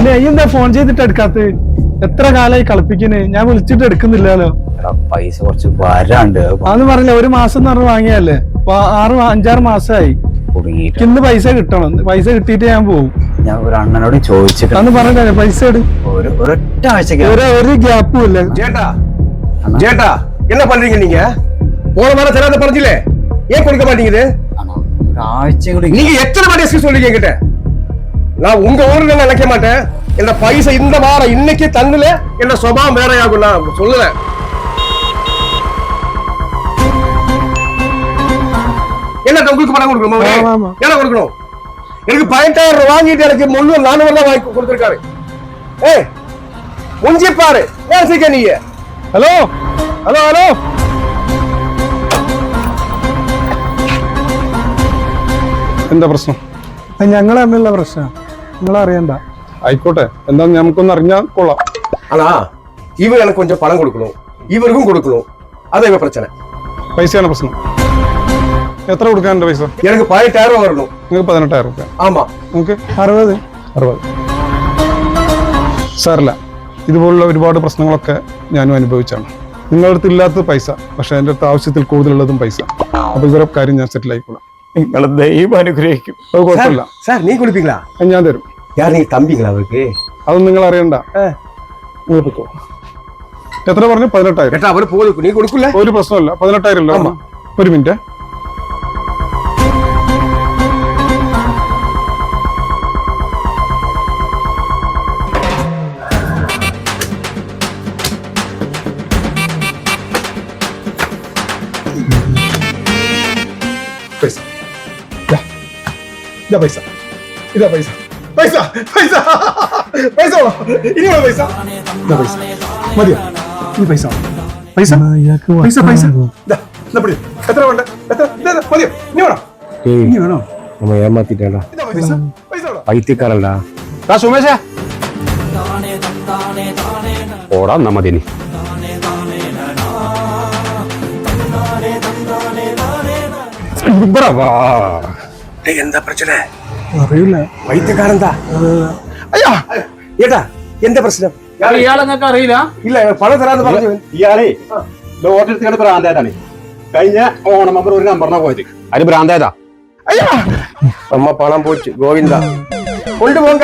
പിന്നെ ഈ എന്താ ഫോൺ ചെയ്തിട്ട് എടുക്കാത്ത എത്ര കാലായി കളിപ്പിക്കണ് ഞാൻ വിളിച്ചിട്ട് എടുക്കുന്നില്ലല്ലോ എടാ പൈസ കുറച്ച് വരാണ്ട് അതൊന്നും പറഞ്ഞില്ല ഒരു മാസം എന്ന് പറഞ്ഞ് വാങ്ങിയല്ലേ അപ്പൊ ആറ് മാ- അഞ്ചാറ് മാസമായി കുടുങ്ങിയിട്ട് എനിക്ക് ഇന്ന് പൈസ കിട്ടണം പൈസ കിട്ടിയിട്ട് ഞാൻ പോകും ഞാൻ ഒരു അണ്ണനോട് ചോദിച്ചിട്ട് അന്ന് പറഞ്ഞില്ലേ പൈസ എടു ഒരു ഒരൊറ്റ ആഴ്ചക്ക് ഒരു ഒരു ഗ്യാപ്പും ഇല്ല ஜேட்டா ஜேட்டா என்ன பண்றீங்க நீங்க போன வாரம் தராத பறஞ்சிலே ஏன் கொடுக்க மாட்டேங்குது അണ്ണാ, ഒരാഴ്ചയും കൂടി நீங்க எத்தனை வாட்டி எஸ்கி சொல்றீங்க என்கிட்ட நான் உங்க ஊர்ல நான் நினைக்க மாட்டேன் என்ன பைசா இந்த வாரம் இன்னைக்கு தங்கல என்ன சுபாவம் வேறையாகும் நான் சொல்லல என்ன உங்களுக்கு பணம் கொடுக்கணுமா அவரு? ஆமா, ஆமா. என்ன கொடுக்கணும் எனக்கு பதினெட்டாயிரம் ரூபாய் வாங்கிட்டு எனக்கு முன்னூறு நானூறு தான் வாங்கி கொடுத்துருக்காரு ஏய் முஞ்சி பாரு ஏன் சீக்க நீங்க ഹലോ ഹലോ ഹലോ എന്താ പ്രശ്നം അത് ഞങ്ങൾ തമ്മിലുള്ള പ്രശ്നം നിങ്ങൾ അറിയണ്ട ആയിക്കോട്ടെ എന്താന്ന് നമുക്കൊന്ന് അറിഞ്ഞാൽ കൊള്ളാം ஆனா இவர் எனக்கு கொஞ்சம் பணம் கொடுக்கணும் இவருக்கும் கொடுக்கணும் அது இவ பிரச்சனை പൈസയാണ് പ്രശ്നം എത്ര കൊടുക്കാനുണ്ട് പൈസ எனக்கு பதினெட்டாயிரம் ரூபாய் வரணும் നിങ്ങൾക്ക് പതിനെട്ടായിരം റുപ്യ ஆமா നമുക്ക് അറുപത് അറുപത് സാറില്ല ഇതുപോലുള്ള ഒരുപാട് പ്രശ്നങ്ങളൊക്കെ ഞാനും അനുഭവിച്ചാണ് നിങ്ങളുടെ അടുത്ത് ഇല്ലാത്ത പൈസ പക്ഷെ എൻ്റെ അടുത്ത് ആവശ്യത്തിൽ കൂടുതലുള്ളതും പൈസ അപ്പൊ ഇവരെ കാര്യം ഞാൻ സെറ്റിൽ ആയിക്കോളാം നിങ്ങളെ ദൈവം അനുഗ്രഹിക്കും അത് കുഴപ്പമില്ല சார் நீ கொடுப்பீங்களா അത് ഞാൻ തരും யார் நீங்க தம்பிங்களா அவருக்கு അതൊന്നും നിങ്ങൾ അറിയണ്ട നിങ്ങൾ പൊയ്ക്കോ. എത്ര പറഞ്ഞു പതിനെട്ടായിരം கேட்டா அவரு போதும் நீ கொடுக்கல ഒരു പ്രശ്നമില്ല പതിനെട്ടായിരം അല്ലേ ആമാ. ഒരു മിനിറ്റ് പൈസ ദാ. ഇതാ പൈസ ഇതാ പൈസ பைசா பைசா பைசா இனிமே பைசா இந்த பைசா மதியா இது பைசா பைசா பைசா பைசா இந்த அப்படி எத்தனை வேண்ட எத்தனை மதியம் நீ வேணா நீ வேணும் நம்ம ஏமாத்திட்டேடா பைத்தியக்காரல்டா டா சுமேஷா போடா நம்மதினி எந்த பிரச்சனை അറിയില്ല. പൈത്യക്കാരെന്താ അയ്യാ ഏട്ടാ എന്താ പ്രശ്നം? ഇയാളെന്നൊക്കെ അറിയില്ല? ഇല്ല പണം തരാന്ന് പറഞ്ഞു. ഇയാളേ ലോട്ടറിയുടെ ഭ്രാന്തേതാണ് കഴിഞ്ഞ ഓണം നമ്പർ ഒരു നമ്പറിനാ പോയത്. അതിന് ഭ്രാന്തേതാ അയ്യാ അമ്മ പണം പോച്ചു ഗോവിന്ദ. കൊണ്ടുപോങ്ക